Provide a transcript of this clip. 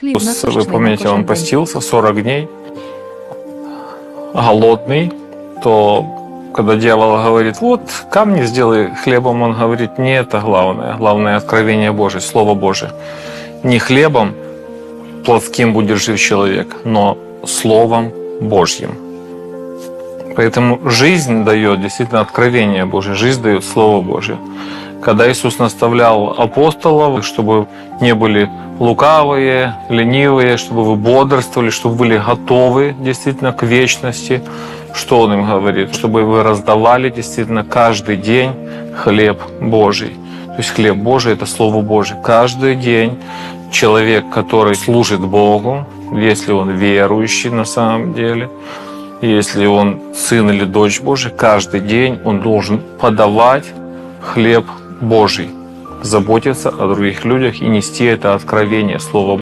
Вы помните, он постился 40 дней, голодный, то когда дьявол говорит, вот камни сделай хлебом, он говорит, не это главное, главное откровение Божие, Слово Божие. Не хлебом плотским будет жив человек, но Словом Божьим. Поэтому жизнь дает действительно откровение Божие, жизнь дает Слово Божие. Когда Иисус наставлял апостолов, чтобы не были лукавые, ленивые, чтобы вы бодрствовали, чтобы были готовы действительно к вечности, что Он им говорит? Чтобы вы раздавали действительно каждый день хлеб Божий. То есть хлеб Божий – это Слово Божие. Каждый день человек, который служит Богу, если он верующий на самом деле, если он сын или дочь Божия, каждый день он должен подавать хлеб Божий, заботиться о других людях и нести это откровение Слова